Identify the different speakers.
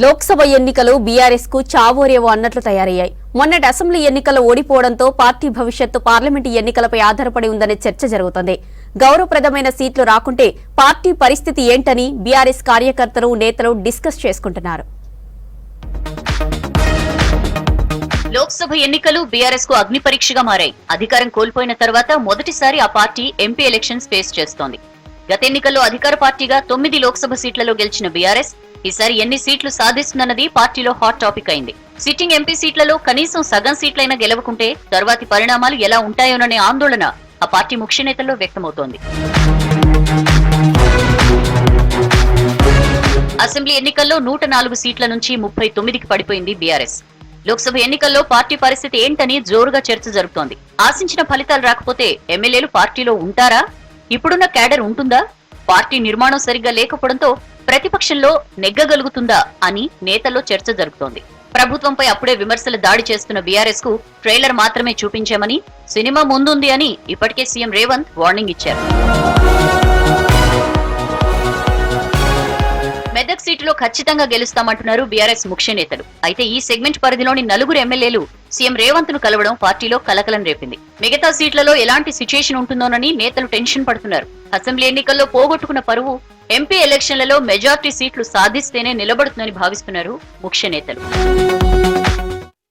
Speaker 1: లోక్సభ ఎన్నికలు బీఆర్ఎస్కు చావోరేవో అన్నట్లు తయారయ్యాయి. మొన్నటి అసెంబ్లీ ఎన్నికల్లో ఓడిపోవడంతో పార్టీ భవిష్యత్తు పార్లమెంటు ఎన్నికలపై ఆధారపడి ఉందనే చర్చ జరుగుతోంది. గౌరవప్రదమైన సీట్లు రాకుంటే పార్టీ పరిస్థితి ఏంటని బీఆర్ఎస్ కార్యకర్తలు నేతలు డిస్కస్ చేసుకుంటున్నారు.
Speaker 2: లోక్సభ ఎన్నికలు బీఆర్ఎస్కు అగ్ని పరీక్షగా మారాయి. అధికారం కోల్పోయిన తర్వాత మొదటిసారి ఆ పార్టీ ఎంపీ ఎలక్షన్స్ ఫేస్ చేస్తోంది. గత ఎన్నికల్లో అధికార పార్టీగా తొమ్మిది లోక్సభ సీట్లలో గెలిచిన బీఆర్ఎస్ ఈసారి ఎన్ని సీట్లు సాధిస్తుందన్నది పార్టీలో హాట్ టాపిక్ అయింది. సిట్టింగ్ ఎంపీ సీట్లలో కనీసం సగం సీట్లైనా గెలవకుంటే తర్వాతి పరిణామాలు ఎలా ఉంటాయోననే ఆందోళన ఆ పార్టీ ముఖ్య నేతల్లో వ్యక్తమవుతోంది. అసెంబ్లీ ఎన్నికల్లో నూట నాలుగు సీట్ల నుంచి ముప్పై తొమ్మిదికి పడిపోయింది బీఆర్ఎస్. లోక్సభ ఎన్నికల్లో పార్టీ పరిస్థితి ఏంటని జోరుగా చర్చ జరుగుతోంది ఆశించిన ఫలితాలు రాకపోతే ఎమ్మెల్యేలు పార్టీలో ఉంటారా? ఇప్పుడున్న క్యాడర్ ఉంటుందా? పార్టీ నిర్మాణం సరిగ్గా లేకపోవడంతో ప్రతిపక్షంలో నెగ్గగలుగుతుందా అని నేతల్లో చర్చ జరుగుతోంది ప్రభుత్వంపై అప్పుడే విమర్శలు దాడి చేస్తున్న బీఆర్ఎస్కు ట్రైలర్ మాత్రమే చూపించామని సినిమా ముందుంది అని ఇప్పటికే సీఎం రేవంత్ వార్నింగ్ ఇచ్చారు. మెదక్ సీటులో ఖచ్చితంగా గెలుస్తామంటున్నారు బీఆర్ఎస్ ముఖ్య నేతలు. అయితే ఈ సెగ్మెంట్ పరిధిలోని నలుగురు ఎమ్మెల్యేలు సీఎం రేవంత్ను కలవడం పార్టీలో కలకలం రేపింది. మిగతా సీట్లలో ఎలాంటి సిచ్యుయేషన్ ఉంటుందోనని నేతలు టెన్షన్ పడుతున్నారు. అసెంబ్లీ ఎన్నికల్లో పోగొట్టుకున్న పరువు ఎంపీ ఎలక్షన్లలో మెజార్టీ సీట్లు సాధిస్తేనే నిలబడుతుందని భావిస్తున్నారు ముఖ్య నేతలు.